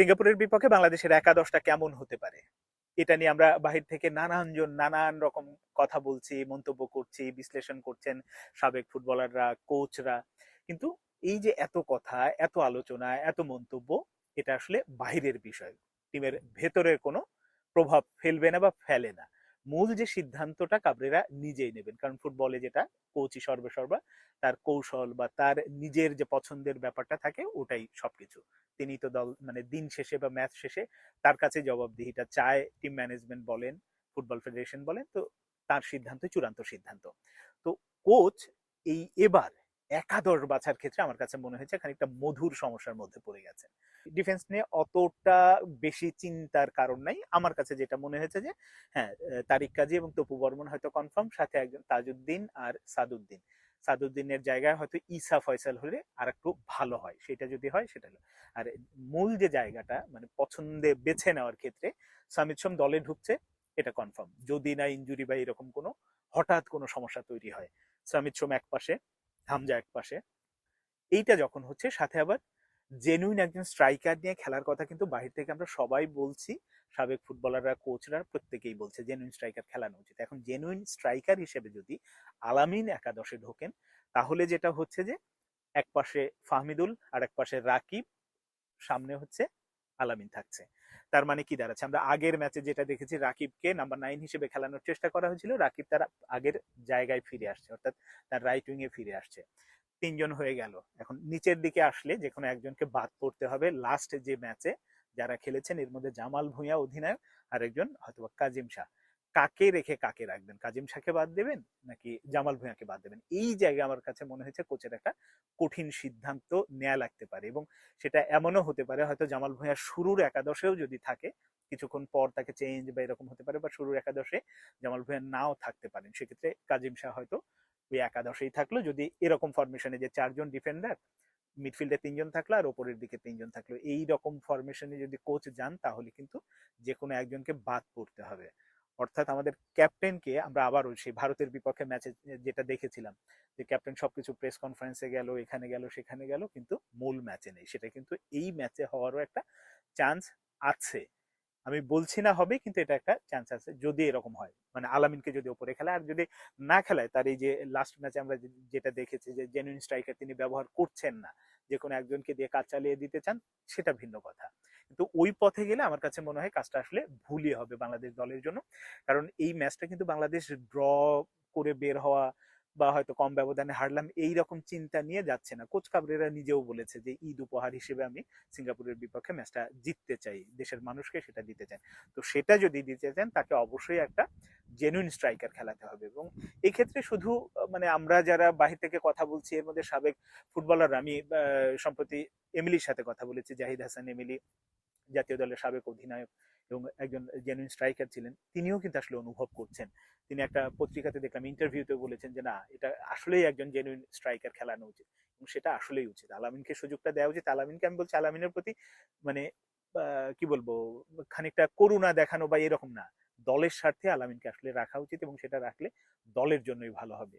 সিঙ্গাপুরের বিপক্ষে বাংলাদেশের একাদশটা কেমন হতে পারে? এটা নিয়ে আমরা বাহির থেকে নানানজন, নানান রকম কথা বলছি, মন্তব্য করছি, বিশ্লেষণ করছেন সাবেক ফুটবলাররা, কোচরা। কিন্তু এই যে এত কথা, এত আলোচনা, এত মন্তব্য, এটা আসলে বাহিরের বিষয়। টিমের ভেতরের কোনো প্রভাব ফেলবে না বা ফেলে না। মূল যে সিদ্ধান্তটা কাবরেরা নিজেই নেবেন। কারণ ফুটবলে যেটা কোচই সর্বেসর্বা তার কৌশল বা তার নিজের যে পছন্দের ব্যাপারটা থাকে, ওটাই সবকিছু। তিনি তো দল মানে দিন শেষে বা ম্যাচ শেষে তার কাছে জবাবদিহিটা চায় টিম ম্যানেজমেন্ট বলেন ফুটবল ফেডারেশন বলেন, তো তার সিদ্ধান্ত চূড়ান্ত সিদ্ধান্ত। তো কোচ এই এবার একাদশ বাছার ক্ষেত্রে আমার কাছে মনে হয়েছে খানিকটা মধুর সমস্যার মধ্যে পড়ে গেছে। ডিফেন্স নিয়ে অতটা বেশি চিন্তার কারণ নাই। আমার কাছে যেটা মনে হয়েছে যে হ্যাঁ তারিক কাজী এবং তপু বর্মন হয়তো কনফার্ম সাথে একজন তাজউদ্দিন আর সাদুদ্দিন। সাদুদ্দিনের জায়গায় হয়তো ইসা ফয়সাল হলে আর একটু ভালো হয়। সেটা যদি হয়, সেটা হলো। আর মূল যে জায়গাটা মানে পছন্দে বেছে নেওয়ার ক্ষেত্রে সামিত সোম দলে ঢুকছে, এটা কনফার্ম যদি না ইনজুরি বা এরকম কোনো, হঠাৎ কোনো সমস্যা তৈরি হয়, সামিত সোম এক পাশে হামজা এক পাশে এইটা যখন হচ্ছে, সাথে আবার জেনুইন একজন স্ট্রাইকার নিয়ে খেলার কথা কিন্তু বাহির থেকে আমরা সবাই বলছি। সাবেক ফুটবলাররা কোচরা প্রত্যেকেই বলছে জেনুইন স্ট্রাইকার খেলানো উচিত। এখন জেনুইন স্ট্রাইকার হিসেবে যদি আলামিন একাদশে ঢোকেন, তাহলে যেটা হচ্ছে যে এক পাশে ফাহমিদুল আর এক পাশে রাকিব, সামনে হচ্ছে আলামিন থাকছে। তার মানে কি দাঁড়াচ্ছে? আমরা আগের ম্যাচে যেটা দেখেছি, রাকিবকে নাম্বার নাইন হিসেবে খেলানোর চেষ্টা করা হয়েছিল। রাকিব তার আগের জায়গায় ফিরে আসছে, অর্থাৎ তার রাইট এ ফিরে আসছে। তিনজন হয়ে গেল। এখন নিচের দিকে আসলে যে কোনো একজনকে বাদ পড়তে হবে। লাস্ট যে ম্যাচে যারা খেলেছেন, এর মধ্যে জামাল ভুঁইয়া অধিনায়ক আর একজন হয়তো কাজিম শাহ। কাকে রেখে কাকে রাখবেন? কাজিম শাহকে বাদ দেবেন নাকি জামাল ভুঁইয়াকে বাদ দেবেন? এই জায়গায় আমার কাছে মনে হয়েছে কোচের একটা কঠিন সিদ্ধান্ত নেওয়া লাগতে পারে এবং সেটা এমনও হতে পারে, হয়তো জামাল ভুঁইয়া শুরুর একাদশেও যদি থাকে, কিছুক্ষণ পর তাকে চেঞ্জ বা এরকম হতে পারে বা শুরুর একাদশে জামাল ভুঁইয়া নাও থাকতে পারেন। সেক্ষেত্রে কাজিম শাহ হয়তো ওই একাদশেই থাকল। যদি এরকম ফরমেশনে যে চারজন ডিফেন্ডার মিডফিল্ডে তিনজন থাকল আর ওপরের দিকে তিনজন থাকল, এই রকম ফরমেশনে যদি কোচ যান তাহলে কিন্তু যে কোনো একজনকে বাদ পড়তে হবে। অর্থাৎ আমাদের ক্যাপ্টেনকে আমরা আবারও সেই ভারতের বিপক্ষে ম্যাচে যেটা দেখেছিলাম, যে ক্যাপ্টেন সবকিছু প্রেস কনফারেন্সে গেল, এখানে গেল, সেখানে গেল, কিন্তু মূল ম্যাচে নেই। সেটা কিন্তু এই ম্যাচে হওয়ারও একটা চান্স আছে। আমি বলছি না হবে, কিন্তু এটা একটা চান্স আছে, যদি এরকম হয়। মানে আলামিনকে যদি ওপরে খেলায়, আর যদি না খেলায়, তার এই যে লাস্ট ম্যাচে আমরা যেটা দেখেছি, যে জেনুইন স্ট্রাইকার তিনি ব্যবহার করছেন না, যে কোনো একজনকে দিয়ে কাজ চালিয়ে দিতে চান, সেটা ভিন্ন কথা। কিন্তু ওই পথে গেলে আমার কাছে মনে হয় কাজটা আসলে ভুলই হবে বাংলাদেশ দলের জন্য। কারণ এই ম্যাচটা কিন্তু বাংলাদেশ ড্র করে বের হওয়া বা হয়তো কম ব্যবধানে হারলাম এই রকম চিন্তা নিয়ে যাচ্ছে না। কোচ কাবরেরা নিজেও বলেছে যে, ঈদ উপহার হিসেবে আমি সিঙ্গাপুরের বিপক্ষে ম্যাচটা জিততে চাই, দেশের মানুষকে সেটা দিতে চান তো সেটা যদি দিতে চান, তাকে অবশ্যই একটা জেনুইন স্ট্রাইকার খেলাতে হবে এবং এই ক্ষেত্রে শুধু মানে আমরা যারা বাহির থেকে কথা বলছি, এর মধ্যে সাবেক ফুটবলার আমি সম্প্রতি এমিলির সাথে কথা বলেছি, জাহিদ হাসান এমিলি জাতীয় দলের সাবেক অধিনায়ক এবং একজন জেনুইন স্ট্রাইকার ছিলেন, তিনিও কিন্তু আসলে অনুভব করছেন। তিনি একটা পত্রিকাতে দেখলাম ইন্টারভিউতে বলেছেন যে, না, এটা আসলেই একজন জেনুইন স্ট্রাইকার খেলানো উচিত এবং সেটা আসলেই উচিত। আলামিনকে সুযোগটা দেওয়া উচিত। আলামিনকে আমি বলছি, আলামিনের প্রতি মানে কি বলব, খানিকটা করুণা দেখানো বা এরকম না। দলের স্বার্থে আলামিনকে আসলে রাখা উচিত এবং সেটা রাখলে দলের জন্যই ভালো হবে।